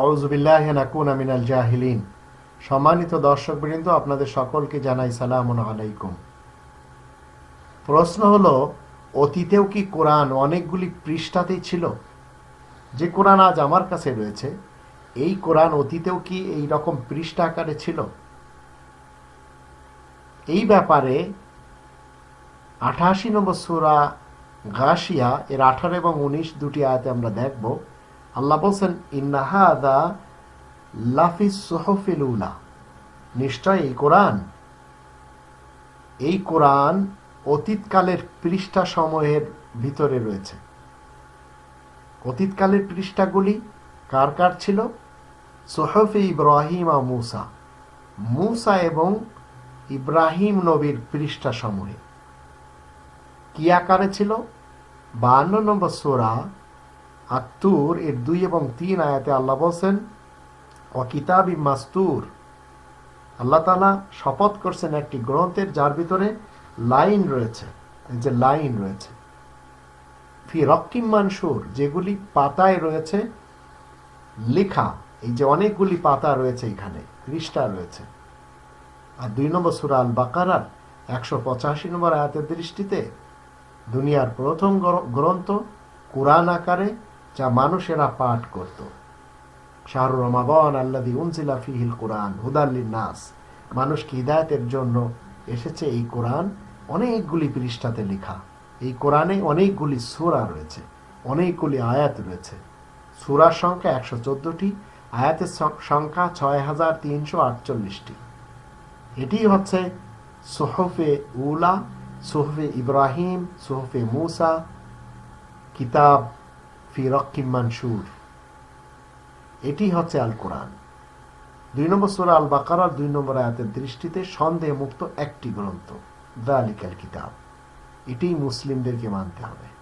আউজুবিল্লাহ নাকুন আমিনাল জাহিলিন। সম্মানিত দর্শকবৃন্দ, আপনাদের সকলকে জানাই সালাম আলাইকুম। প্রশ্ন হলো, অতীতেও কি কোরআন অনেকগুলি পৃষ্ঠাতেই ছিল? যে কোরআন আজ আমার কাছে রয়েছে, এই কোরআন অতীতেও কি এই রকম পৃষ্ঠা আকারে ছিল? এই ব্যাপারে আঠাশি নম্বর সুরা গাশিয়া, এর আঠারো এবং উনিশ দুটি আয়াতে আমরা দেখব। আল্লাহ বলছেন ইন্নাহাদা লাফিস সোহফিল উলা নিশ্চয় এই কোরআন এই কোরআন অতীতকালের পৃষ্ঠা সমূহের ভিতরে রয়েছে। অতীতকালের পৃষ্ঠাগুলি কার কার ছিল? সোহফে ইব্রাহিম আর মুসা। মুসা এবং ইব্রাহিম নবীর পৃষ্ঠা সমূহে। কি আকারে ছিল? বাহান্ন নম্বর সোরা আত্তুর এর দুই এবং তিন আয়াতে আল্লাহ বলছেন ও কিতাবি মাস্তুর। আল্লাহ তালা শপথ করছেন একটি গ্রন্থের যার ভিতরে লাইন রয়েছে যে লাইন রয়েছে। ফি রক্কিম মানসুর, যেগুলি পাতায় রয়েছে, লেখা, এই যে অনেকগুলি পাতা রয়েছে এখানে, পৃষ্ঠা রয়েছে। আর দুই নম্বর সুরা আল বাকারার একশো পঁচাশি নম্বর আয়াতের দৃষ্টিতে দুনিয়ার প্রথম গ্রন্থ কোরআন আকারে যা মানুষেরা পাঠ করত। শাহরু রমাবন আল্লাদি উনজিলা ফিহিল কোরআন হুদাল্লিন নাস মানুষকে হিদায়তের জন্য এসেছে? এই কোরআন অনেকগুলি পৃষ্ঠাতে লেখা। এই কোরআনে অনেকগুলি সূরা রয়েছে, অনেকগুলি আয়াত রয়েছে। সূরার সংখ্যা একশো চোদ্দটি, আয়াতের সংখ্যা ছয় হাজার তিনশো আটচল্লিশটি। এটি হচ্ছে সোহফে উলা, সোহফে ইব্রাহিম, সোহফে মুসা, কিতাব ফি রক্কিম মানসুর। এটি হচ্ছে আল কোরআন দুই নম্বর সুরা আল বাকারার দুই নম্বর আয়াতের দৃষ্টিতে সন্দেহ মুক্ত একটি গ্রন্থ দালিকাল কিতাব। এটি মুসলিমদেরকে মানতে হবে।